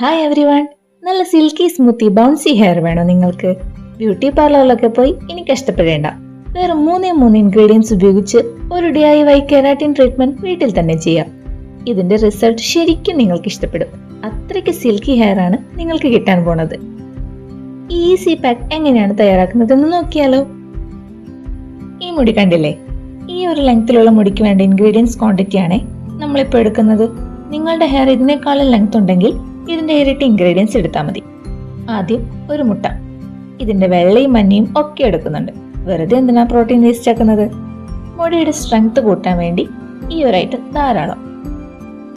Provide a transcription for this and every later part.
Hi everyone നല്ല silky smoothie bouncy hair വേണോ നിങ്ങൾക്ക്? ബ്യൂട്ടി പാർലറിലൊക്കെ പോയി ഇനി കഷ്ടപ്പെടേണ്ട വേറെ മൂന്നേ മൂന്ന് ഇൻഗ്രീഡിയൻസ് ഉപയോഗിച്ച് ഒരു D I Y keratin treatment വീട്ടിൽ തന്നെ ചെയ്യാം. ഇതിന്റെ റിസൾട്ട് ശരിക്കും നിങ്ങൾക്ക് ഇഷ്ടപ്പെടും. അത്രയ്ക്ക് സിൽക്കി ഹെയർ ആണ് നിങ്ങൾക്ക് കിട്ടാൻ പോണത്. ഈസി പാക്ക് എങ്ങനെയാണ് തയ്യാറാക്കുന്നത് എന്ന് നോക്കിയാലോ? ഈ മുടി കണ്ടില്ലേ? ഈ ഒരു ലെങ്ത്തിലുള്ള മുടിക്ക് വേണ്ട ഇൻഗ്രീഡിയൻസ് ക്വാണ്ടിറ്റി ആണേ നമ്മളിപ്പോൾ എടുക്കുന്നത്. നിങ്ങളുടെ ഹെയർ ഇതിനേക്കാളും ലെങ്ത് ഉണ്ടെങ്കിൽ ഇതിന്റെ ഇരട്ടി ഇൻഗ്രീഡിയൻസ് എടുത്താൽ മതി. ആദ്യം ഒരു മുട്ട. ഇതിന്റെ വെള്ളയും മഞ്ഞയും ഒക്കെ എടുക്കുന്നുണ്ട്. വെറുതെ എന്തിനാ പ്രോട്ടീൻ വേസ്റ്റ് ആക്കുന്നത്? മുടിയുടെ സ്ട്രെങ്ത് കൂട്ടാൻ വേണ്ടി ഈ ഒരു ഐറ്റം ധാരാളം.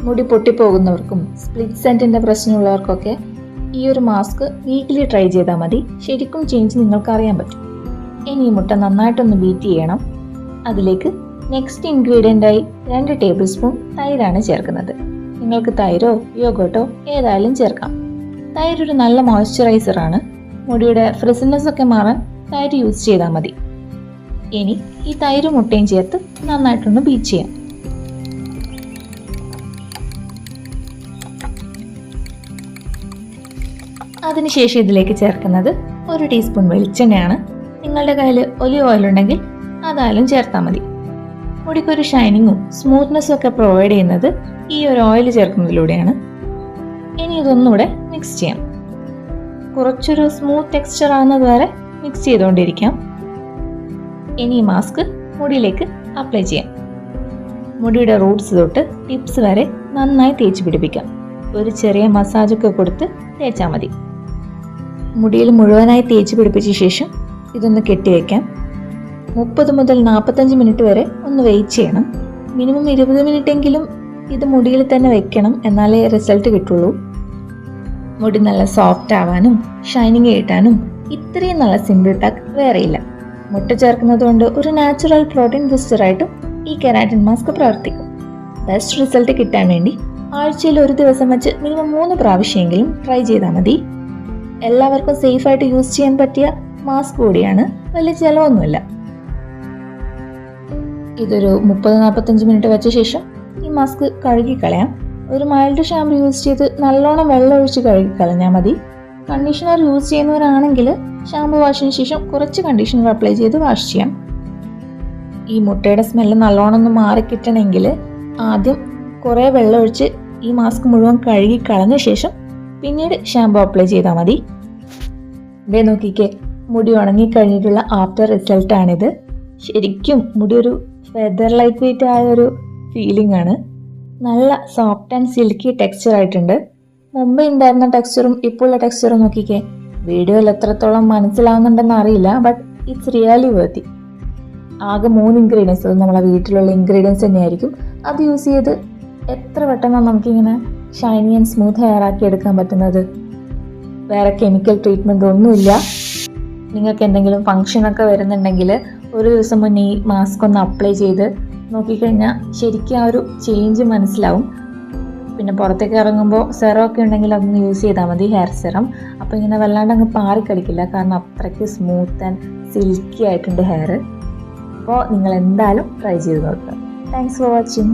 മുടി പൊട്ടിപ്പോകുന്നവർക്കും സ്പ്ലിറ്റ് സെന്റിന്റെ പ്രശ്നമുള്ളവർക്കൊക്കെ ഈ ഒരു മാസ്ക് വീക്കിലി ട്രൈ ചെയ്താൽ മതി. ശരിക്കും ചേഞ്ച് നിങ്ങൾക്ക് അറിയാൻ പറ്റും. ഇനി മുട്ട നന്നായിട്ടൊന്ന് ബീറ്റ് ചെയ്യണം. അതിലേക്ക് നെക്സ്റ്റ് ഇൻഗ്രീഡിയന്റായി രണ്ട് ടേബിൾ സ്പൂൺ തൈരാണ് ചേർക്കുന്നത്. നിങ്ങൾക്ക് തൈരോ യോഗോട്ടോ ഏതായാലും ചേർക്കാം. തൈര് ഒരു നല്ല മോയ്സ്ചറൈസർ ആണ് മുടിയുടെ ഫ്രിസിനെസ് ഒക്കെ മാറാൻ തൈര് യൂസ് ചെയ്താൽ മതി. ഇനി ഈ തൈര് മുട്ടയും ചേർത്ത് നന്നായിട്ടൊന്ന് ബീറ്റ് ചെയ്യാം. അതിനുശേഷം ഇതിലേക്ക് ചേർക്കുന്നത് ഒരു ടീസ്പൂൺ വെളിച്ചെണ്ണയാണ്. നിങ്ങളുടെ കയ്യിൽ ഒലിവ് ഓയിൽ ഉണ്ടെങ്കിൽ അതായാലും ചേർത്താൽ മതി. മുടിക്കൊരു ഷൈനിങ്ങും സ്മൂത്ത്നെസ്സും ഒക്കെ പ്രൊവൈഡ് ചെയ്യുന്നത് ഈ ഒരു ഓയിൽ ചേർക്കുന്നതിലൂടെയാണ്. ഇനി ഇതൊന്നുകൂടെ മിക്സ് ചെയ്യാം. കുറച്ചൊരു സ്മൂത്ത് ടെക്സ്ചർ ആവുന്നത് വരെ മിക്സ് ചെയ്തുകൊണ്ടിരിക്കാം. ഇനി മാസ്ക് മുടിയിലേക്ക് അപ്ലൈ ചെയ്യാം. മുടിയുടെ റൂട്ട്സ് തൊട്ട് ടിപ്സ് വരെ നന്നായി തേച്ച് പിടിപ്പിക്കാം. ഒരു ചെറിയ മസാജൊക്കെ കൊടുത്ത് തേച്ചാൽ മതി. മുടിയിൽ മുഴുവനായി തേച്ച് പിടിപ്പിച്ച ശേഷം ഇതൊന്ന് കെട്ടിവെക്കാം. മുപ്പത് മുതൽ നാൽപ്പത്തഞ്ച് മിനിറ്റ് വരെ ഒന്ന് വെയിറ്റ് ചെയ്യണം. മിനിമം ഇരുപത് മിനിറ്റ് എങ്കിലും ഇത് മുടിയിൽ തന്നെ വെക്കണം എന്നാലേ റിസൾട്ട് കിട്ടുള്ളൂ. മുടി നല്ല സോഫ്റ്റ് ആവാനും ഷൈനിങ് കിട്ടാനും ഇത്രയും നല്ല സിമ്പിൾ പാക്ക് വേറെയില്ല. മുട്ട ചേർക്കുന്നത് കൊണ്ട് ഒരു നാച്ചുറൽ പ്രോട്ടീൻ ബൂസ്റ്ററായിട്ടും ഈ കെരാറ്റിൻ മാസ്ക് പ്രവർത്തിക്കും. ബെസ്റ്റ് റിസൾട്ട് കിട്ടാൻ വേണ്ടി ആഴ്ചയിൽ ഒരു ദിവസം വെച്ച് മിനിമം മൂന്ന് പ്രാവശ്യമെങ്കിലും ട്രൈ ചെയ്താൽ മതി. എല്ലാവർക്കും സേഫായിട്ട് യൂസ് ചെയ്യാൻ പറ്റിയ മാസ്ക് കൂടിയാണ്. വലിയ ചിലവൊന്നുമില്ല. ഇതൊരു മുപ്പത് നാൽപ്പത്തഞ്ച് മിനിറ്റ് വെച്ച ശേഷം ഈ മാസ്ക് കഴുകിക്കളയാം ഒരു മൈൽഡ് ഷാമ്പു യൂസ് ചെയ്ത് നല്ലോണം വെള്ളം ഒഴിച്ച് കഴുകിക്കളഞ്ഞാൽ മതി. കണ്ടീഷണർ യൂസ് ചെയ്യുന്നവരാണെങ്കിൽ ഷാമ്പു വാഷിന് ശേഷം കുറച്ച് കണ്ടീഷണർ അപ്ലൈ ചെയ്ത് വാഷ് ചെയ്യാം. ഈ മുട്ടയുടെ സ്മെല്ല് നല്ലോണം ഒന്ന് മാറിക്കിട്ടണമെങ്കിൽ ആദ്യം കുറേ വെള്ളം ഒഴിച്ച് ഈ മാസ്ക് മുഴുവൻ കഴുകി കളഞ്ഞ ശേഷം പിന്നീട് ഷാമ്പു അപ്ലൈ ചെയ്താൽ മതി. ഇതേ നോക്കിക്കേ മുടി ഉണങ്ങി കഴിഞ്ഞിട്ടുള്ള ആഫ്റ്റർ റിസൾട്ടാണിത് ശരിക്കും മുടി ഒരു ഫെദർ ലൈറ്റ് വെയിറ്റ് ആയ ഒരു ഫീലിംഗ് ആണ് നല്ല സോഫ്റ്റ് ആൻഡ് സിൽക്കി ടെക്സ്ചർ ആയിട്ടുണ്ട് മുമ്പ് ഉണ്ടായിരുന്ന ടെക്സ്ചറും ഇപ്പോഴുള്ള ടെക്സ്ചറും നോക്കിക്കേ വീഡിയോയിൽ എത്രത്തോളം മനസ്സിലാവുന്നുണ്ടെന്ന് അറിയില്ല ബട്ട് ഇറ്റ്സ് റിയലി വേർത്തി ആകെ മൂന്ന് ഇൻഗ്രീഡിയൻസ് അത് നമ്മളെ വീട്ടിലുള്ള ഇൻഗ്രീഡിയൻസ് തന്നെയായിരിക്കും. അത് യൂസ് ചെയ്ത് എത്ര പെട്ടെന്നാണ് നമുക്കിങ്ങനെ ഷൈനി ആൻഡ് സ്മൂത്ത് ഹെയർ ആക്കി എടുക്കാൻ പറ്റുന്നത്? വേറെ കെമിക്കൽ ട്രീറ്റ്മെന്റ് ഒന്നുമില്ല. നിങ്ങൾക്ക് എന്തെങ്കിലും ഫങ്ഷനൊക്കെ വരുന്നുണ്ടെങ്കിൽ ഒരു ദിവസം മുന്നേ ഈ മാസ്ക് ഒന്ന് അപ്ലൈ ചെയ്ത് നോക്കിക്കഴിഞ്ഞാൽ ശരിക്കും ആ ഒരു ചേഞ്ച് മനസ്സിലാവും. പിന്നെ പുറത്തേക്ക് ഇറങ്ങുമ്പോൾ സെറം ഒക്കെ ഉണ്ടെങ്കിൽ അതൊന്ന് യൂസ് ചെയ്താൽ മതി ഹെയർ സെറം അപ്പോൾ ഇങ്ങനെ വല്ലാണ്ട് അങ്ങ് പാറിക്കടിക്കില്ല കാരണം അത്രയ്ക്ക് സ്മൂത്ത് ആൻഡ് സിൽക്കി ആയിട്ടുണ്ട് ഹെയർ അപ്പോൾ നിങ്ങൾ എന്തായാലും ട്രൈ ചെയ്ത് നോക്കുക. Thanks for watching